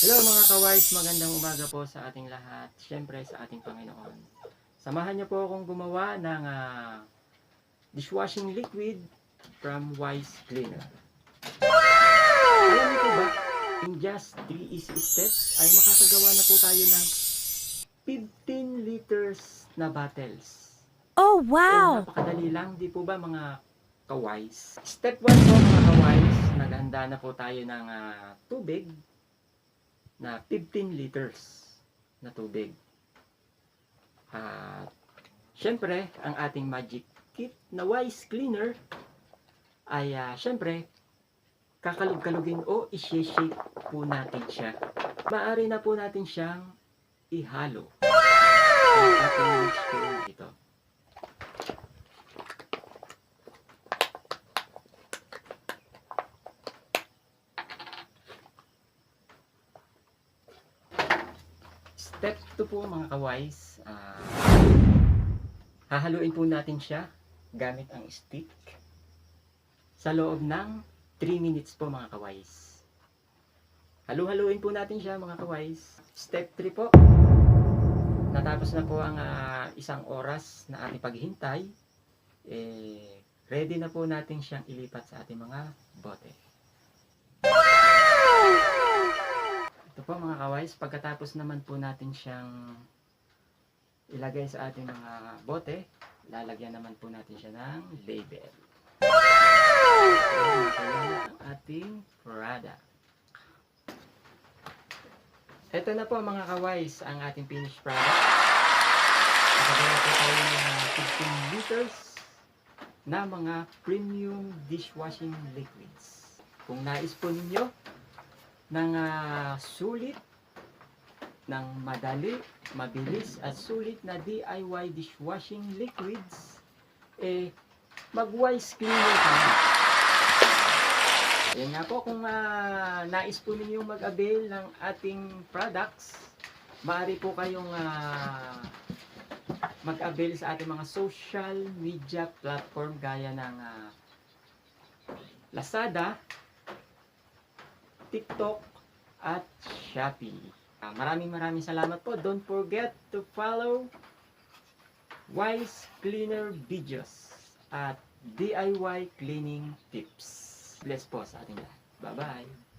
Hello mga kaways, magandang umaga po sa ating lahat. Siyempre sa ating Panginoon. Samahan niyo po akong gumawa ng ah, dishwashing liquid from Wise Cleaner. Alam niyo ba, in just 3 easy steps ay makakagawa na po tayo ng 15 liters na bottles. Oh, So, wow! napakadali lang, di po ba mga kaways? Step 1 po mga kaways, naghanda na po tayo ng ah, tubig na 15 liters na tubig. At syempre, ang ating magic kit na wise cleaner ay ah, syempre kakalug-kalugin o i-shake po natin siya. Maaari na po natin siyang ihalo. Ang ating mixture ito. Step 2 po mga kaways. Ah, hahaluin po natin siya gamit ang stick sa loob ng 3 minutes po mga kaways. Halu-haluin po natin siya mga kaways. Step 3 po. Natapos na po ang ah, isang oras na ating paghintay. Eh, ready na po natin siyang ilipat sa ating mga bote. Kaways, pagkatapos naman po natin siyang ilagay sa ating mga bote, lalagyan naman po natin siya ng label. Ayan, na ang ating product. Ito na po mga kaways, ang ating finished product. Nakagawa po tayo ng mga 15 liters na mga premium dishwashing liquids. Kung nais po ninyo ng ah, sulit, ng madali, mabilis at sulit na DIY dishwashing liquids, eh, mag-wise cleaner ka na. Yan nga po, kung ah, nais po ninyong mag-avail ng ating products, maaari po kayong ah, mag-avail sa ating mga social media platform gaya ng ah, Lazada, TikTok, at Shopee. Ah, maraming maraming salamat po. Don't forget to follow Wise Cleaner Videos at DIY Cleaning Tips. Bless po sa ating lahat. Bye-bye!